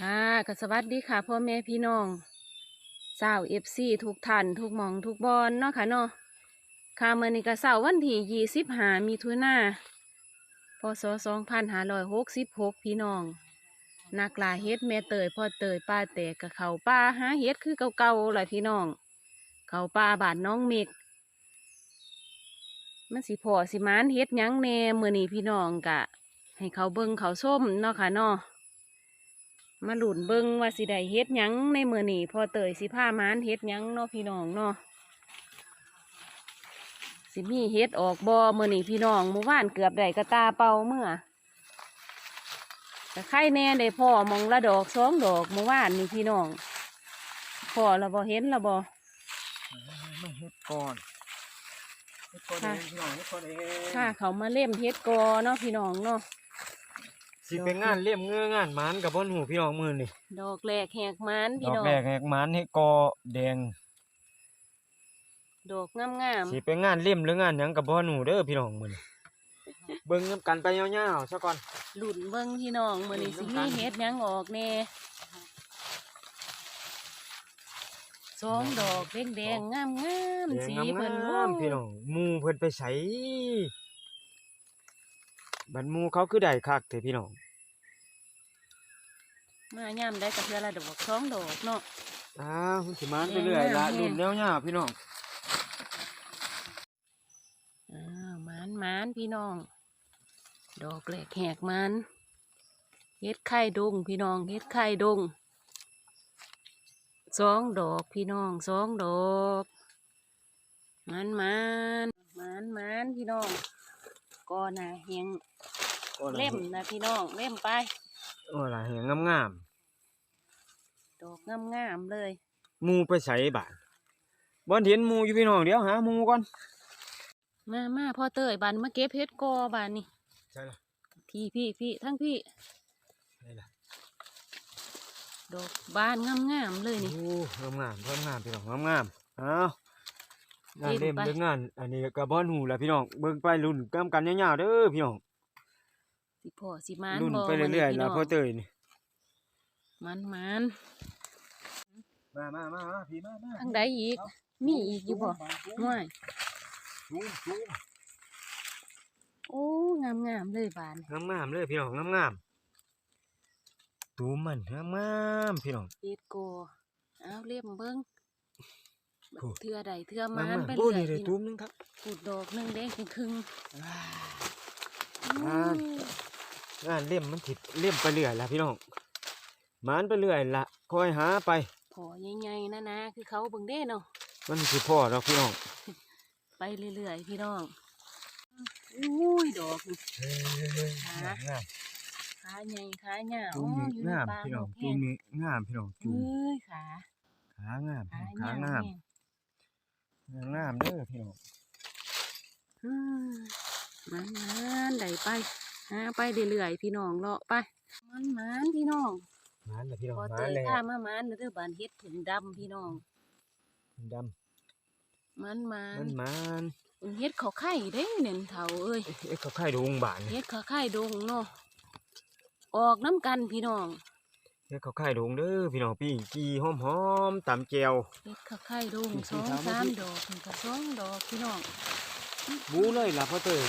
ค่ะก็สวัสดีค่ะพ่อแม่พี่น้องสาเอฟซีทุกท่านทุกมองทุกบอลเนาะค่ะเนาะค่ะเมื่อนี้ก็เสาร์วันที่ยี่สิบหามีทุนาพศสองพันห้าร้อยหกสิบหกพี่น้องนักลาเฮ็ดแม่เตยพ่อเตยป้าแตกกับเขาป้าหาเฮ็ดคือเก่าๆแหละพี่น้อง เขาป้าบาดน้องเมกมันสิพอสิมานเฮ็ดยังแน่เมื่อนี้พี่น้องกะ ให้เขาเบิ่งเขาส้มเนาะค่ะเนาะ มาหลุนเบิงว่าสิได้เฮ็ดหยังในมือนี่พอเตยสิผ้ามานเฮ็ดหยังเนาะพี่น้องเนาะสิมีเฮ็ดออกบ่มือนี่พี่น้องเมื่อวานเกือบได้กระตาเป่าเมื่อแต่ไข่แน่ได้พ่อมองละดอกสองดอกเมื่อวานนี่พี่น้องพ่อเราบ่เห็นเราบ่มาเฮ็ดก่อนเฮ็ดก่อนเองพี่น้องเฮ็ดก่อนเองถ้าเขามาเล่มเฮ็ดกอเนาะพี่น้องเนาะ สิเป็นงานเลี่ยมเงื้องานหมานกับบ่หูพี่น้องมือนี่ดอกแรกแหกมันดพี่อกน้องแรกแหกหมานให้กอแดงดอกงามสิเป็นงานเลี่ยมหรืองานหยังกับบ่หูเด้อพี่น้องมือนี่เบิ่งนำกันไปยาวๆซะก่อน ๆหลุนเบิงพี่น้องมือนี่หลุสินนำกัมีนเฮ็ดหยังออกแน่สองดอกแดงๆงามๆแดงสีงเพิ่นามๆพี่น้องหมู่เพิ่นไปไสบัดหมู่เขาคือได้คักแท้พี่น้อง มาย่ำได้กับเพื่อละดอกสองดอกเนาะอ้าวมันสิมานไปเรื่อยละแดงงามแฮงรุ่นแนวยาวพี่น้องอ้าวหมานหมานพี่น้อง ดอกแหลกแหกมันเฮ็ดไข่ดงพี่น้องเฮ็ดไข่ดงสองดอกพี่น้องสองดอกหมันหมันหมันหมันพี่น้องก่อนนะเฮียงเล่มนะพี่น้องเล่มไป โอ้ล่ะแหงงามดอกงามๆเลยๆหมู่ไปไสบาดบ่เห็นหมู่อยู่พี่น้องเดี๋ยวหาหมู่ก่อนมามาพ่อเตยบานมาเก็บเฮ็ดกอบานนี่ใช่ล่ะพี่พี่พี่ทั้งพี่ใช่ล่ะดอกบานงามๆเลยนี่ โอ้งามงามงามพี่น้องงามงามๆเอางานเล่เล่นมไป เรื่องงาน อันนี้ก็บ่หูแหละพี่น้องเบิ่งไปรุ่นกำกันยาวๆเด้อพี่น้อง สิพ่อสิมานรุ่นบ่ไปเรื่อยๆพี่ล่ะน้งพ่อเตยนี่มันมันมามามามาพี่มามาทางใดอีก มีอีกอยู่บ่ห่วยจูงจูงโอ้งามงามๆเลยบานงามงามๆเลยพี่น้องงามงามๆตูมมันงามงามๆพี่น้องเฮ็ดโกเอาเล่มเบิ่งโอ้เทื่อใดเทื่อมางามนงามไปโอ้เรื่อยนี่เลยพี่ตูน้องมหนึงครับขุดดอกหนึงแดงครึ่งๆว้าอื งามมงานเล่มมันถิดเล่มไปเรื่อยล่ะพี่น้องหมานไปเรื่อยล่ะคอยหาไปพอใหญ่ๆนะนะคือเขาเบิ่งเด้เนาะมันสิพ่อดอกพี่น้อง ไปเรื่อยๆพี่น้องอุ้ยดอกนี่เฮ้ยงามงามขาใหญ่ขาหยาวจูงนี่อยู่ในงามป่าพี่น้องดกจูแห้งนี่งามพี่น้องจูงเอ้ยขาขางามขาขางามแห้งงามเด้อพี่น้องอืมมันมันได้ไป หาไปเรื่อยๆพี่น้องเลาะไปมันมันพี่น้องมานเลยพี่น้องพอมาเตยเลยข้ามามันเด้อบานเฮ็ดผึ่งดำพี่น้องดมันมัำมันนมันเฮ็ดเขาไข่เด้เน่นเฒ่าเอ้ยเอ๊ะเขาไข่ดงบานเฮ็ดเขาไข่ดงเนาะออกน้ำกันพี่น้องเอ๊ะเขาไข่ดงเด้อพี่น้องพี่กีหอมหอมๆตำแจวเฮ็ดเขาไข่ดงสี่สองสามสามอาทิตย์ดอกถึงกับสองดอกพี่น้องบูเลยล่ะพ่อเตย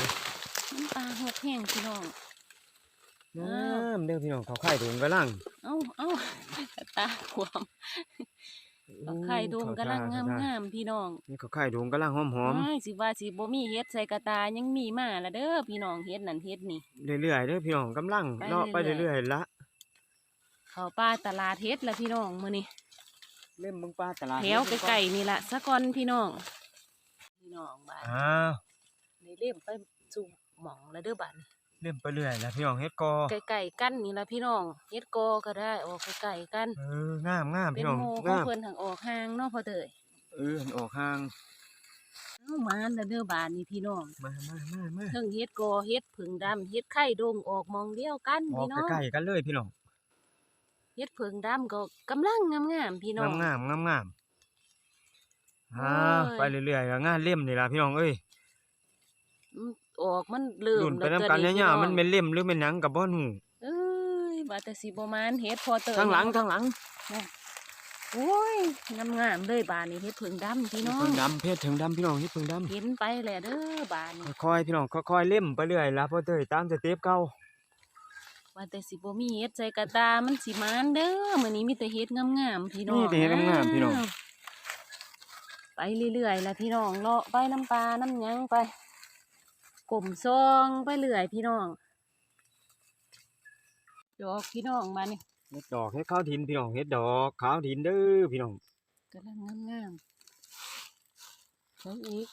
มันปลาหกแห้งพี่น้องงามเด้อพี่น้องเขาไข่ดงกำลังเอ้าเอ้าตาขวามเขาไข่ดงกำลังงามงามๆพี่น้องนี่เขาไข่ดงกำลังหอมหอมอ้ายสิว่าสิบ่มีเฮ็ดใส่กระตายังมีมาละเด้อพี่น้องเฮ็ดนั่นเฮ็ดนี่ๆเรื่อยๆเด้อพี่น้องกำลังไปเลาะไปเรื่อยๆเรื่อยๆละเขาป้าตลาดเฮ็ดละพี่น้องมื้อนี้เล่มเบิ่งปลาตลาดแถวไกลๆนี่ละสะก่อนพี่น้องพี่น้องบ้านอ้าวได้เล่มไปสู่ หม่องละเด้อบ้านเล่มไปเรื่อยละพี่น้องเฮ็ดกอไกลๆกันนี่ละพี่น้องเฮ็ดกอก็ได้ออกไกลๆกันเอองามงามเป็พี่นน้องโมของงามเพิ่นทางออกห่างเนาะพ่อเตยเออออกห่างเอามาละเด้อบ้านนี่พี่น้องมามามามาเทิงเฮ็ดกอเฮ็ดผึ่งดำเฮ็ดไข่ดงออกหมองเดียวกันออพี่กน้องใกล้ๆกันเลยพี่น้องเฮ็ดผึ่งดำก็กำลังงามๆพี่น้องงามงามงามงามๆอ่าโอ้ย ไปเรื่อยๆก็งานเล่มนี่ล่ะพี่น้องเอ้ยอืม ออกมันเริ่มรุ่นไปแล้วนำกันตัวยาวๆมันพี่เป็นเล่มหรือเป็นหยังกับบ่ฮู้เอ้ยว่าแต่สิบ่มานเฮ็ดพอเตยทางหลังทางหลังโอ้ยงามๆเลยบานนี้เฮ็ดผึ่งดำพี่เฮ็ดน้องเพิ่งดำเพชรถึงดำพี่น้องเฮ็ดเพิ่งดำเห็นไปแหละเด้อบานนี้ค่อยๆพี่น้องค่อยๆเล่มไปเรื่อยละพอเตยตามสเต็ปเก่าว่าแต่สิบ่มีเฮ็ดใส่กระตา มันสิมานเด้อมื้อนี้มีแต่เฮ็ดงามๆพี่น้องนี่แต่เฮ็ดงามๆพี่น้อง ไปเรื่อยๆล่ะพี่น้องเลาะไปน้ำปลาน้ำหยังไป กลมซองไปเรื่อยพี่น้อง ดอกพี่น้องมานี่เฮ็ดดอกเฮ็ดข้าวดินพี่น้องเฮ็ดดอกขาวดินเด้อพี่น้องกำลังงามๆแล้วอีก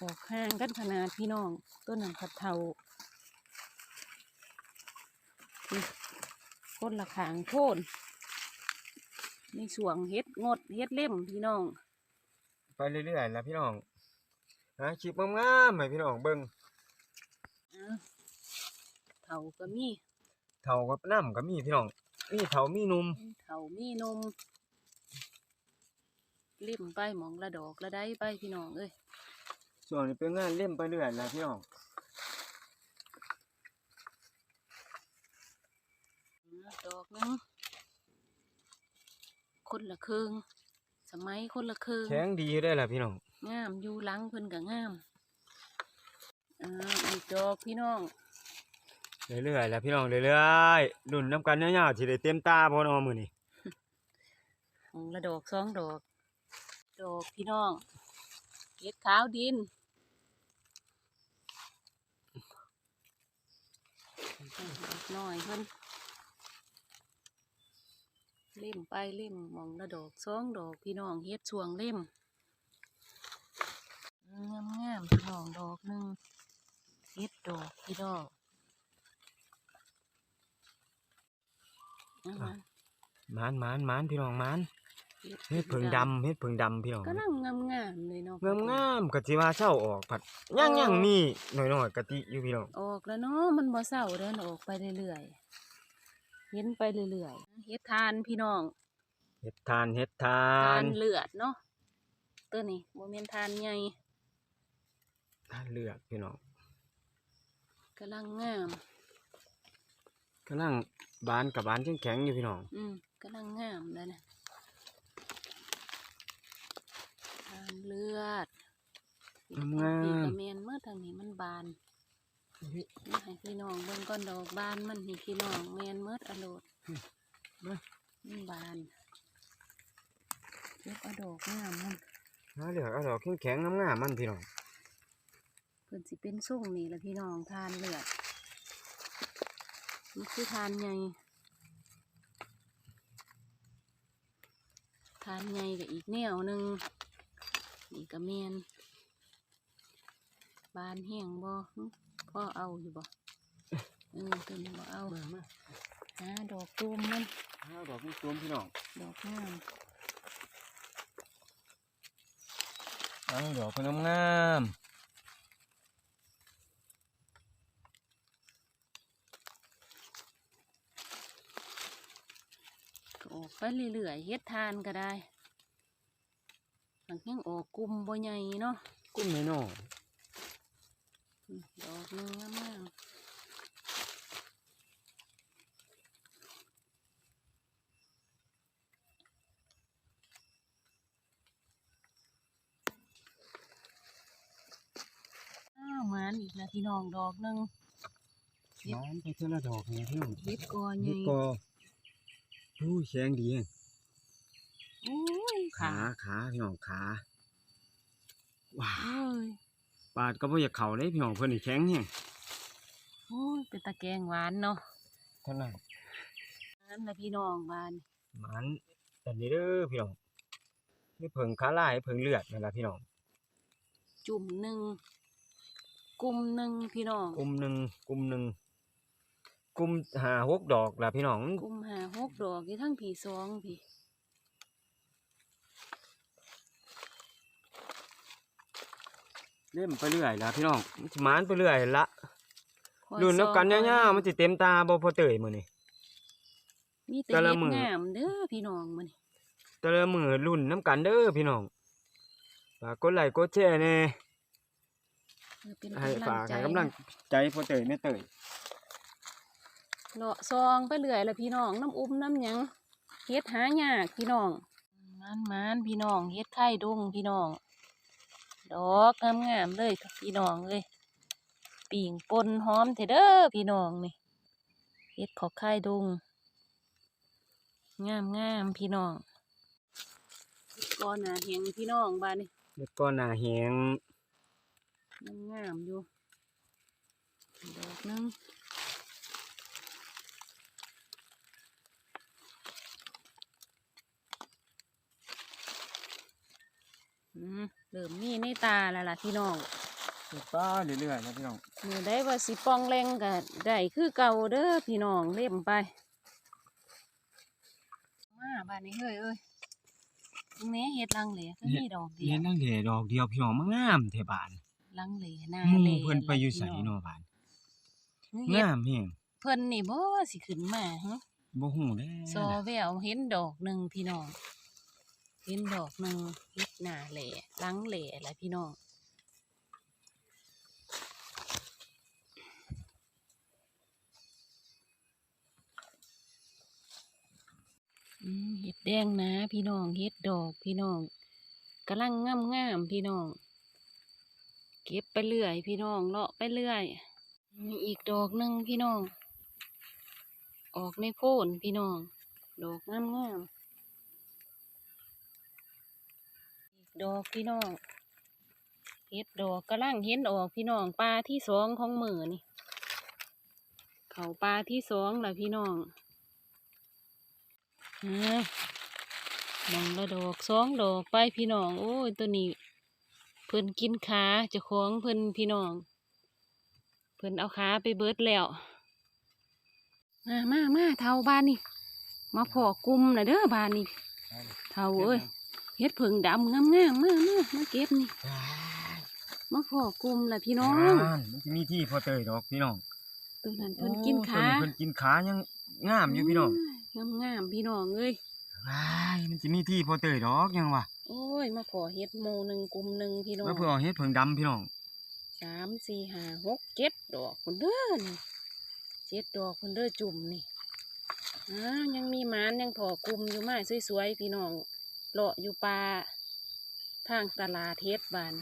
ออกห่างกันขนาดพี่น้องต้นนั้นผัดเทานี่ก้นละขางโพ่นในส่วงเฮ็ดงดเฮ็ดเล่มพี่น้อง ไปเรื่อยๆละพี่น้อง หาคลิปงามๆให้พี่น้องเบิ่งอ้าวเถาก็มีเฒ่ากับน้ำก็มีพี่น้องมีเฒ่ามีหนุ่มเถามีนมเล่มไปหมองละดอกละได้ไปพี่น้องเอ้ยส่วนนี้เป็นงานเล่มไปเรื่อยละพี่น้องอ่าดอกหนึงคนละครึ่งสมัยคนละครึ่งแข็งดีได้อล่ะพี่น้อง งามอยู่หลังเพิ่นก็งามอ่าอีกดอกพี่น้องเรื่อยๆละพี่น้องเรื่อยๆรุ่นน้ำกันยาวๆที่ได้เต็มตาบ่เนาะมื้อนี้ของละดอกสองดอก ดอกพี่น้องเก็ดขาวดินดอกน้อยเพิ่นเล่มไปเล่มหมองละดอกสองดอกพี่น้องเฮ็ดช่วงเล่ม งามงามๆพี่น้องดอกหนึ่งเฮ็ดดอกพี่น้องเอามาหมานหมานหมานพี่น้องหมานเฮ็ดเฮ็ดเพิ่งดำเฮ็ดเพิ่งดำพี่น้องก็นั่งงามงามๆเลยเนาะงามงามๆกะสิว่าเช้าออกผัดย่างย่างมีน้อยๆกะติอยู่พี่น้องออกแล้วเนาะมันบ่เศร้าเดินออกไปเรื่อยๆเห็นไปเรื่อยๆเฮ็ดทานพี่น้องเฮ็ดทานเฮ็ดทาทานนเลือดเนาะตัวนี้บ่แม่นทานใหญ่ ทานเลือดพี่น้องกำลังงามกำลังบานกับบานแข็งๆอยู่พี่น้อง อืมกำลังงามแล้วนะทานเลือดงามนี่งามก็แม่นเมื่อทางนี้มันบานนี่ให้พี่น้องเบิ่งก่อนดอกบานมันนี่พี่น้องแม่นเมื่ออโลดมามันบานเก็บเอาดอกงามมันหาเลือกเอาดอกแข็งๆงามๆมันพี่น้อง เพิ่นสิเป็นส่งนี่แหละพี่น้องทานเลือดนี่คือทานไงทานไงกับอีกแนวหนึ่งนี่ก็เมนบานแห้งบ่หึพ่อเอาอยู่บ่เออตัวนี้บ่เอามามาหาดอกตูมมันหาดอกตุ้มๆพี่น้องดอกงามหาดอกเพิ่นงาม ก็ออกไปเรื่อยๆเฮ็ดทานก็ได้หลังยังออกกลุ่มบ่ใหญ่เนาะๆกุ้งน้อยอืมดอกหนึงงามๆอ้าวหมานอีกแล้วพี่น้องดอกหนึงๆน้ำไปเท่าละดอกนี่พี่น้องเฮ็ดกอใหนี่ ญ่ก็ดูแข็งดีแฮงโอ้ยขาขาพี่น้องขาว้าโอ้ยปาดก็บ่อยากเข้าเลยพี่น้องเพิ่นนี่แข็งแฮงโอ้ยเป็นตะแกงหวานเนาะเท่านั้นนั่นแหละพี่น้องบ้านมันแต่นี้เด้อพี่น้องนี่เพิ่งขาลายเพิ่งเลือดนั่นล่ะพี่น้อง จุ่มหนึ่งกลุ่มหนึ่งพี่น้องกลุ่มหนึงกลุ่มหนึง กลุ่มห้าหกดอกล่ะพี่น้องกลุ่มหาหกดอกที่ทั้งผีสองพี่เล่มไปเรื่อยล่ะพี่น้องมันสิหมานไปเรื่อยละคอยรุ่นนับกันซองยาวๆมันสิเต็มตาบ่พอเตยมื้อนี้ มีแต่แต่ละเห็ดมื้อ งามเด้อพี่น้องมันแต่ละมื้อรุ่นน้ำกันเด้อพี่น้องฝากกดไลค์กดแชร์แน่เป็นให้กำลัฝางกใจให้กำลังใจพอเตยแม่เตย เลาะซองไปเรื่อยละพี่น้องน้ำอุ้มน้ำหยังเฮ็ดหายากพี่น้องมันมันๆพี่น้องเฮ็ดไข่ดงพี่น้อง ดอกงามๆเลยค่ะพี่น้องเลยปิ่งปนหอมเถอะเด้อพี่น้องนี่เฮ็ดขอไข่ดงงามงามๆพี่น้องก้อนหนาเหียงพี่น้องบ้านนี่แล้วก็หน้าแหงยังงามอยู่ดอกหนึง เริ่มมีในตาแล้วล่ะพี่น้องป้าเรื่อยๆนะพี่น้องมือได้ว่าสิปองแรงก็ได้คือเก่าเด้อพี่น้องเล่มไป มาบ้านนี้เฮ้ยเอ้ยตรงนี้เฮ็ดลังเหลก็มีดอกเดียเลี้วยนนั่งเหล่ดอกเดียวพี่น้องมางามแถบานลังเหลหน้าหมู่เหลเพิ่นไปอยู่ไสพี่เนาะบานเฮ็ดงามแฮงเพิ่นนี่บ่สิขึ้นมาฮะบ่ฮู้แล้ซอแววเห็นดอกหนึ่งพี่น้อง เห็นดอกหนึ่งเฮ็ดหนาแหล่หลังแหล่แหละพี่น้องเห็ดแดงนะพี่น้องเห็ดดอกพี่น้องกำลังงามงามๆพี่น้อง เก็บไปเรื่อย พี่น้องเลาะไปเรื่อยมีอีกดอกหนึ่งพี่น้อง ออกในโพนพี่น้อง ดอกงามงามๆอีก ดอกพี่น้องเห็ดดอกกำลังเห็นออกพี่น้องปลาที่สองของมือนี่ เขาปลาที่สองล่ะพี่น้องฮะมองละดอกสองดอกไปพี่น้องโอ้ยตัวนี้เพิ่นกินขาเจะของเพิ่นพี่น้อง เพิ่นเอาขาไปเบิดแล้ว มามามาเท่าบ้านนี่มาพอกลุ่มน่ะเด้อบ้านนี่เท่าเอ้ย เฮ็ดผึ่งดำงามๆมามามาเก็บนี่มาพอกลุ่มล่ะพี่น้องมันสิมีที่พอเตยดอกพี่น้องตัวนั้นเพิ่นกินโอ้ขาตัวเพิ่นกินขายังงามอยู่พี่น้องงามงามๆพี่น้องเอ้ยว้ายมันสิมีที่พอเตยดอกยังวะโอ้ย มาขอเฮ็ดโมหนึ่งกลุ่มหนึ่งพี่น้อง แล้วเพื่อเอาเฮ็ดเพิ่งดำพี่น้องสามสี่ห้าหกเจ็ดดอกคนเด้อนี่เจ็ดดอกคนเด้อจุ่มนี่อ้ายังมีหมานยังพอกลุ่มอยู่ไม้สวยๆพี่น้อง เลาะอยู่ป่าทางตลาดเฮ็ดบาน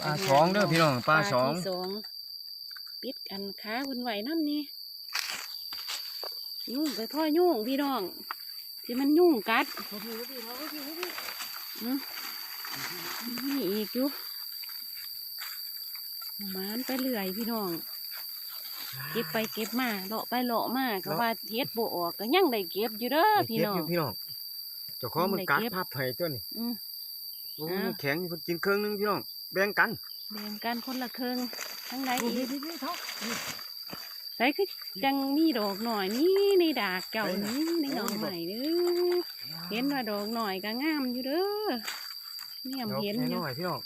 ปลาสองเด้อพี่น้องปลาสองที่สองปิดกันขาคุณไหวน้ำนี่ยุ่งไปพ่อยุ่งพี่น้องที่มันยุ่งกัดอืมนี่อีกอยู่หมานไปเรื่อยพี่น้องเก็บไปเก็บมาเลาะไปเลาะมาก็ว่าเฮ็ดบ่ออกก็ยังได้เก็บอยู่เด้อได้พี่เก็บน้อองยู่พี่น้องเจ้าของมันได้กัดเก็บภาพไผ่ตัวนี้อืมโอ้ยอ้าวมันแข็งอยู่เพิ่นกินเครื่องนึงพี่น้องแบ่งกันแบ่งกันคนละครึ่งทั้งใดโอ้อียกนี่ๆๆเท่าใส่คือจังมีดอกหน่อยนี่ในดากเก่านี่ในดอกใหม่เด้อเห็นว่าดอกหน่อยก็งามอยู่เด้อเนี่ยดอกเห็นอยู่น้อยๆพี่น้อง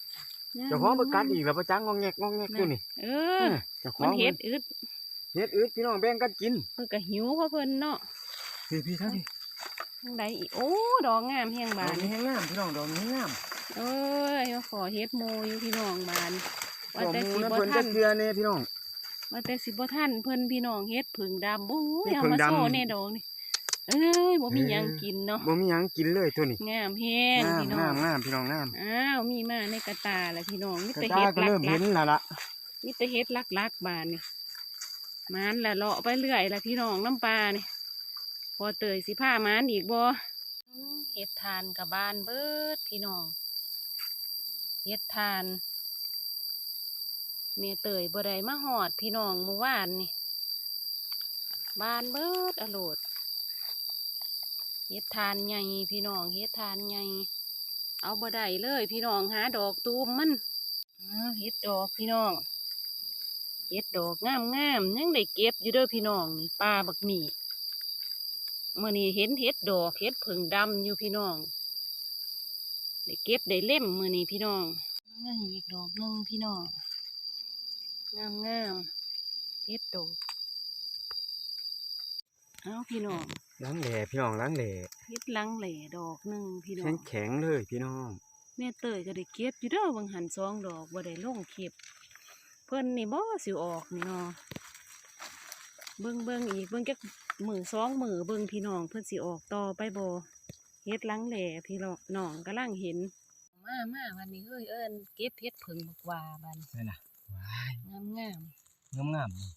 งามเจ้าของมันกัดอีกแล้วประจังงองแงกงองแงกอยู่นี่เอเอออเจ้าขอมันงเห็ดอึดเฮ็ดอึดพี่น้องแบ่งกันกินเพิ่นก็หิวเพราะเพิ่นเนาะพี่พี่เท่านี้ ทั้งใดอีกโอ้ดอกงามแฮงดบาอกนนี้ให้งามพี่น้องดอกนี้งามเอ้ยมาขอเฮ็ดโมอยู่พี่น้องบานดว่าอกแต่มูสินะบ่เพิ่นทัจะนเกลือเนี่ยพี่น้อง ว่าแต่สิบ่ทันเพิ่นพี่น้องเฮ็ดผึ่งดำโอ้ยนี่เอาผึ่งมาดำ โซ่ในดอกนี่เอ้ยบ่มีหยังกินเนาะบ่มีหยังกินเลยตัวนี้งามแฮงงามพี่น้องงามงามพี่น้องงามอ้าวมีมาในกระตาแหละพี่น้องมีกระแต่ตาเฮ็ดก็ลัเริ่มกเห็นแล้วล่ะๆมีแต่เฮ็ดลักๆบานนี่มานละเลาะไปเรื่อยละพี่น้องน้ำปลานี่พ อเตยสิผ้ามานอีกบ่อืมเฮ็ดทานกับบานเบิดพี่น้องเฮ็ดทานเมเตยบ่ได้มาหอดพี่น้องเมื่อวานนี่บานเบิดอโลดเฮ็ดทานใหญ่พี่น้องเฮ็ดทานใหญ่เอาบ่ได้เลย พี่น้องหาดอกตูมมันเฮ็ดดอกพี่น้องเฮ็ดดอกงามงามๆยังได้เก็บอยู่เด้อพี่น้องนี่ปลาบักหมี่ มื่อนี้เห็นเฮ็ดดอกเฮ็ดผึ่งดำอยู่พี่น้องได้เก็บได้เล่มมื่อนี้พี่น้องนี่อีกดอกหนึงพี่น้องงามงามๆเฮ็ดดอกเอาพี่น้องล้างแหล่พี่น้องล้างแหล่เฮ็ดหลังแหล่ดอกหนึ่งพี่น้อแข็งงแข็งๆเลยพี่น้องแม่เตยก็ได้เก็บอยู่เด้อบางหันสองดอกบ่ได้ลงคลิปเพิ่นนี่บ่สิออกนี่เนาะเบิ่งเบิ่งอีกเบิ่งจัก มือสองมือเบิ่งพี่น้องเพิ่นสิออกต่อไปบ่เฮ็ดหลังแหล่พี่น้องกำลังเห็น มามาวันนี้เอ้ยเอิ้นเก็บเฮ็ดผึ่งบักว่าบันนี่ล่ะว้ายงามงามงามงามๆนี่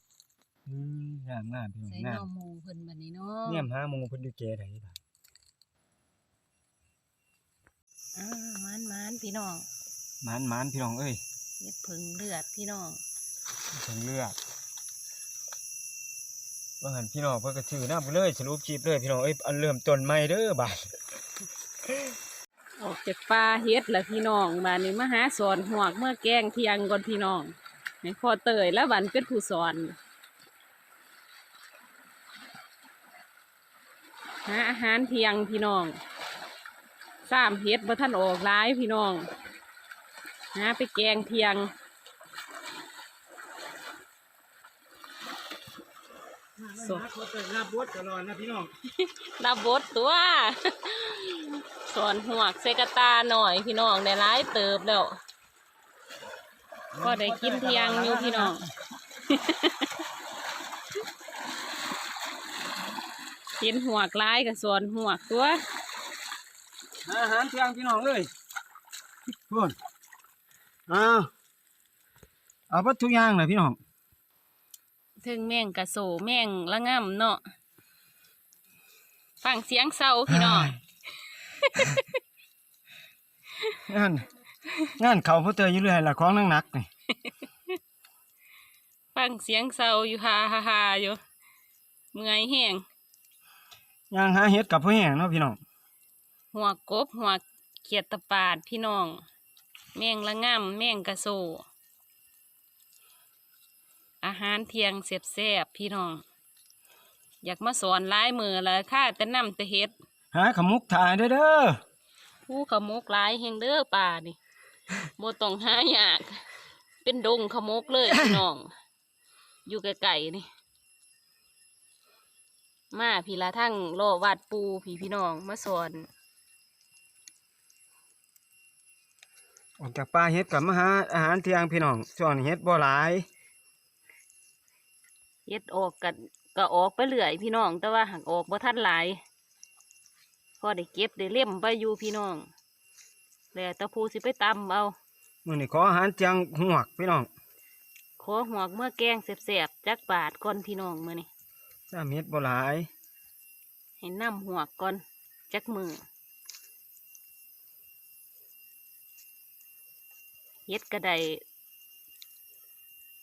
อืมงามงามพี่ๆน้องใส่งาหน่อมหมูเพิ่นบัดนี้เนาะเนี่ยมหาหมูเพิ่นอยู่แก่ไดบ่าอ่ามันมันพี่น้องหมานหมานพี่น้องเอ้ยเฮ็ดผึ่งเลือดพี่น้องถึงเลือด ว่าหันพี่น้องเพิ่นก็ซื้อน้ำไปเลยสรุปจีบเลยพี่น้องเอ้ยอันเริ่มต้นใหม่เด้อบาดออกจากป่าเฮ็ดล้วพี่น้องบัดนี้มาหาสอนหวกเมื่อแกงเที่ยงก่อนพี่น้องให้พ่อเตยแล้วบันเป็นผู้สอนหาอาหารเที่ยงพี่น้องสามเฮ็ดบ่ท่านออกร้ายพี่น้องหาไปแกงเที่ยง สดรับบทตลอดนะพี่น้องรับบทตัว สอนหวกเซกตาหน่อยพี่น้องได้ร้ายเติบแล้วก็ได้กินเที่ยงอยู่พี่น้องกินหวกร้ายกับสอนหวกตัว อาหารเที่ยงพี่น้องเอ้ยพุ่นอ้าวเอาเบัดทุกอย่างเลยพี่น้อง ถึงแม่งกระโสแม่งละง่ำเนาะฟังเสียงเศร้าพี่น้องงานงานเขาพ่อเตยอยู่เรื่อยละของนักหนักๆนี่ฟังเสียงเศร้าอยู่ฮาฮาฮาอยู่เมื่อยแห้งย่างหาเฮ็ดกับพ่อแห้งเนาะพี่น้องหัวกบหัวเขียดตะปาดพี่น้อง แม่งละง่ำแม่งกระโซ อาหารเที่ยงเสียบแซบๆพี่น้อง อยากมาสอนหลายมือละค่าแต่นำแต่เฮ็ดหาขมุกถ่ายเด้อเด้อผู้ขมกหลายแห่งเด้อป่านี่บ่ต้องหายาก เป็นดงขมกเลยพี่น้อง อยู่ไกลๆนี่ มาพี่ละทั้งโลวัดปูพี่พี่น้องมาสอนออกจากป่าเฮ็ดกับมาหาอาหารเที่ยงพี่น้องส่วนเฮ็ดบ่หลาย เฮ็ดออกกันก็ออกไปเรื่อยพี่น้อง แต่ว่าหักออกบ่ทันหลายพอได้เก็บได้เล่มไปอยู่พี่น้องแล้วแตะพูสิไปตำเอามื้อนี้ขออาหารเที่ยงหวกพี่น้องขอหัวกเมื่อแกงแสบๆจักบาทก่อนพี่น้องมื้อนี้สามเฮ็ดบ่หลายให้น้ำหัวกก่อนจักมือเฮ็ดก็ได้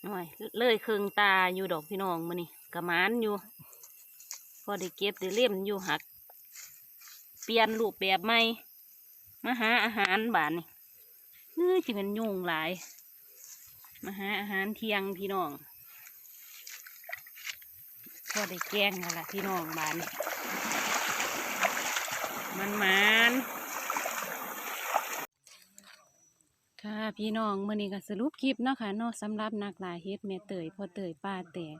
หน่อยเลยเครื่องตาอยู่ดอกพี่น้องมื้อนี้กระมานอยู่ พอได้เก็บได้เล่มอยู่หัก เปลี่ยนรูปแบบใหม่มาหาอาหารบานนี่เฮ้ยจิเป็นยุ่งหลาย มาหาอาหารเที่ยงพี่น้อง พอได้แกงแล้วล่ะพี่น้องบานนี่มันมัน ค่ะพี่น้องมื่อนี้ก็สรุปคลิปเนาะค่ะเนาะสำหรับนักลาเฮ็ดแม่เตยพอเตยป้าแตก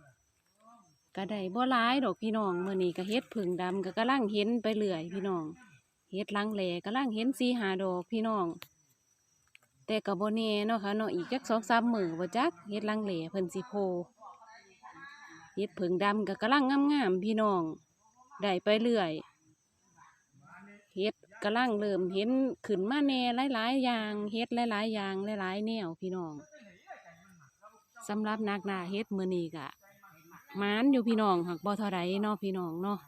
ก็ได้บ่ร้ายดอกพี่น้องมื่อนี้ก็เฮ็ดผึ่งดำก็กำลังเห็นไปเรื่อยพี่น้องเฮ็ดลังแหลกำลังเห็นสีหาดอกพี่น้อง แต่ก็บ่แน่เนาะค่ะเนาะอีกจักสองสามมือบ่จักเฮ็ดลังแหลเพิ่นสิโพเฮ็ดผึ่งดำก็กำลังงามๆพี่น้องได้ไปเรื่อยเฮ็ด กำลังเริ่มเห็นขึ้นมาแน่หลายๆอย่างเฮ็ดหลายๆอย่างหลายๆแนวพี่น้องสำหรับนักนาเฮ็ดมื้อนี้ก็มานอยู่พี่น้องหักบ่เท่าใดเนาะพี่น้องเนาะ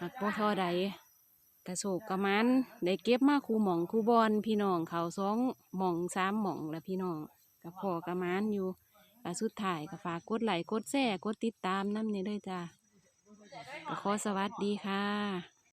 หักบ่เท่าใดกระโศกกระมันได้เก็บมาคูหม่องคูบอลพี่น้องเขาสองหม่องสามหม่องแล้วพี่น้องกับพ่อกระมันอยู่กระสุดถ่ายก็ฝากกดไลค์กดแชร์กดติดตามน้ำเนี่ยด้วยจ้าขอสวัสดีค่ะ